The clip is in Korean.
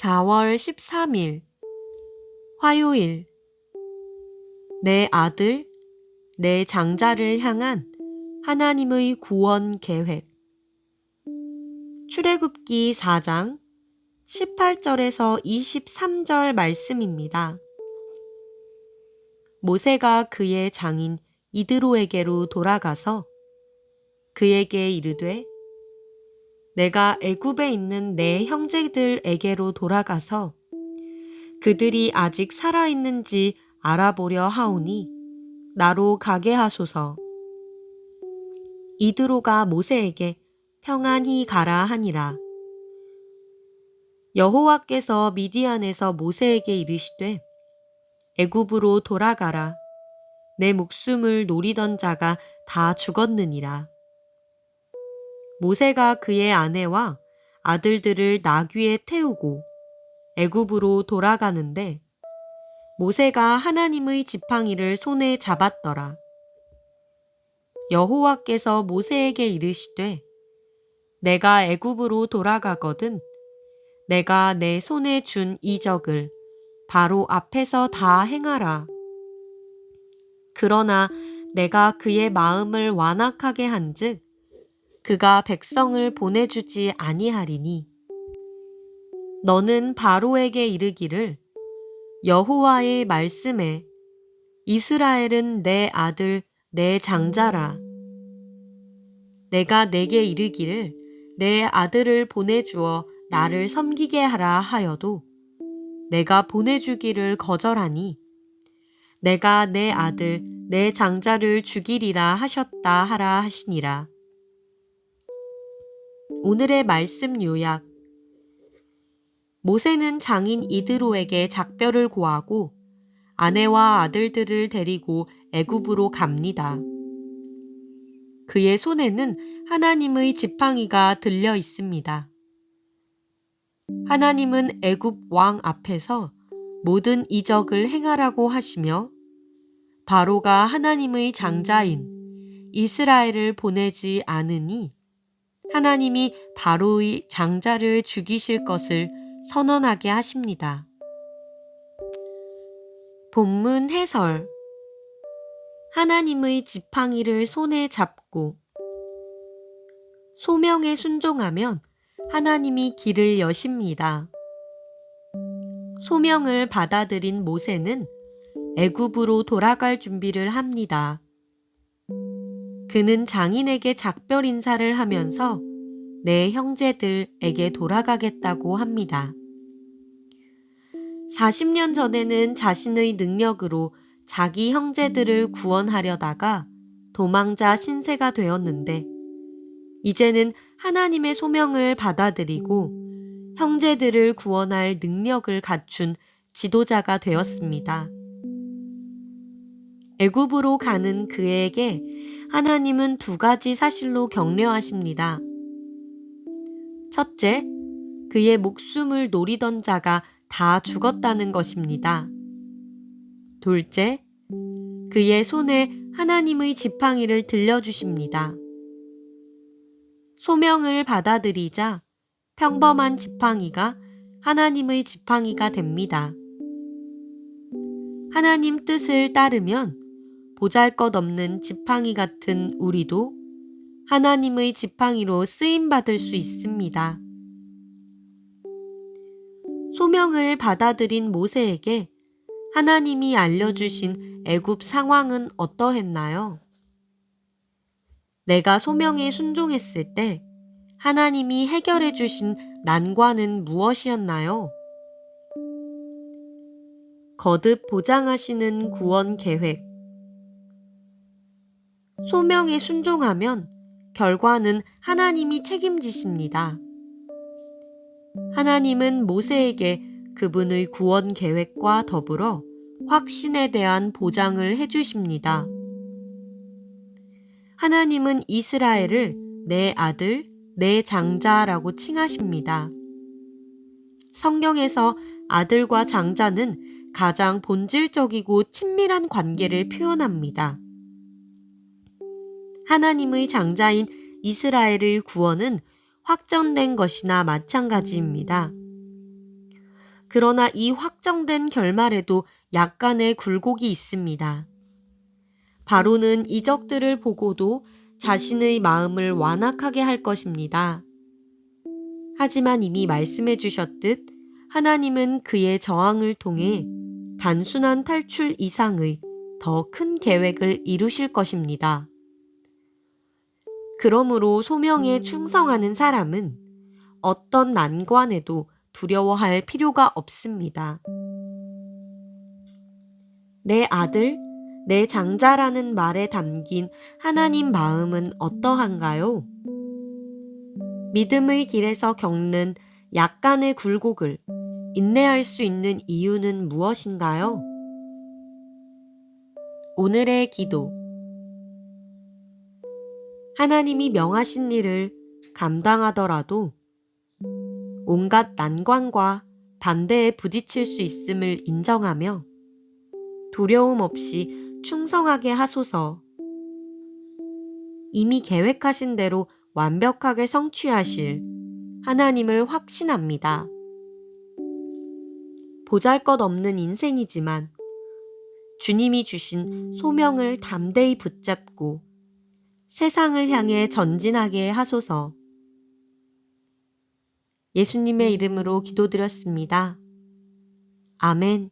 4월 13일. 화요일. 내 아들, 내 장자를 향한 하나님의 구원 계획. 출애굽기 4장 18절에서 23절 말씀입니다. 모세가 그의 장인 이드로에게로 돌아가서 그에게 이르되 내가 애굽에 있는 내 형제들에게로 돌아가서 그들이 아직 살아 있는지 알아보려 하오니 나로 가게 하소서. 이드로가 모세에게 평안히 가라 하니라. 여호와께서 미디안에서 모세에게 이르시되 애굽으로 돌아가라. 내 목숨을 노리던 자가 다 죽었느니라. 모세가 그의 아내와 아들들을 나귀에 태우고 애굽으로 돌아가는데 모세가 하나님의 지팡이를 손에 잡았더라. 여호와께서 모세에게 이르시되 내가 애굽으로 돌아가거든 내가 내 손에 준 이적을 바로 앞에서 다 행하라. 그러나 내가 그의 마음을 완악하게 한즉 그가 백성을 보내주지 아니하리니 너는 바로에게 이르기를 여호와의 말씀에 이스라엘은 내 아들 내 장자라 내가 내게 이르기를 내 아들을 보내주어 나를 섬기게 하라 하여도 내가 보내주기를 거절하니 내가 내 아들 내 장자를 죽이리라 하셨다 하라 하시니라. 오늘의 말씀 요약. 모세는 장인 이드로에게 작별을 고하고 아내와 아들들을 데리고 애굽으로 갑니다. 그의 손에는 하나님의 지팡이가 들려 있습니다. 하나님은 애굽 왕 앞에서 모든 이적을 행하라고 하시며 바로가 하나님의 장자인 이스라엘을 보내지 않으니 하나님이 바로의 장자를 죽이실 것을 선언하게 하십니다. 본문 해설 하나님의 지팡이를 손에 잡고 소명에 순종하면 하나님이 길을 여십니다. 소명을 받아들인 모세는 애굽으로 돌아갈 준비를 합니다. 그는 장인에게 작별 인사를 하면서 내 형제들에게 돌아가겠다고 합니다. 40년 전에는 자신의 능력으로 자기 형제들을 구원하려다가 도망자 신세가 되었는데, 이제는 하나님의 소명을 받아들이고 형제들을 구원할 능력을 갖춘 지도자가 되었습니다. 애굽으로 가는 그에게 하나님은 두 가지 사실로 격려하십니다. 첫째, 그의 목숨을 노리던 자가 다 죽었다는 것입니다. 둘째, 그의 손에 하나님의 지팡이를 들려주십니다. 소명을 받아들이자 평범한 지팡이가 하나님의 지팡이가 됩니다. 하나님 뜻을 따르면 보잘 것 없는 지팡이 같은 우리도 하나님의 지팡이로 쓰임받을 수 있습니다. 소명을 받아들인 모세에게 하나님이 알려주신 애굽 상황은 어떠했나요? 내가 소명에 순종했을 때 하나님이 해결해 주신 난관은 무엇이었나요? 거듭 보장하시는 구원 계획. 소명에 순종하면 결과는 하나님이 책임지십니다. 하나님은 모세에게 그분의 구원 계획과 더불어 확신에 대한 보장을 해주십니다. 하나님은 이스라엘을 내 아들, 내 장자라고 칭하십니다. 성경에서 아들과 장자는 가장 본질적이고 친밀한 관계를 표현합니다. 하나님의 장자인 이스라엘의 구원은 확정된 것이나 마찬가지입니다. 그러나 이 확정된 결말에도 약간의 굴곡이 있습니다. 바로는 이적들을 보고도 자신의 마음을 완악하게 할 것입니다. 하지만 이미 말씀해 주셨듯 하나님은 그의 저항을 통해 단순한 탈출 이상의 더 큰 계획을 이루실 것입니다. 그러므로 소명에 충성하는 사람은 어떤 난관에도 두려워할 필요가 없습니다. 내 아들, 내 장자라는 말에 담긴 하나님 마음은 어떠한가요? 믿음의 길에서 겪는 약간의 굴곡을 인내할 수 있는 이유는 무엇인가요? 오늘의 기도. 하나님이 명하신 일을 감당하더라도 온갖 난관과 반대에 부딪힐 수 있음을 인정하며 두려움 없이 충성하게 하소서. 이미 계획하신 대로 완벽하게 성취하실 하나님을 확신합니다. 보잘 것 없는 인생이지만 주님이 주신 소명을 담대히 붙잡고 세상을 향해 전진하게 하소서. 예수님의 이름으로 기도드렸습니다. 아멘.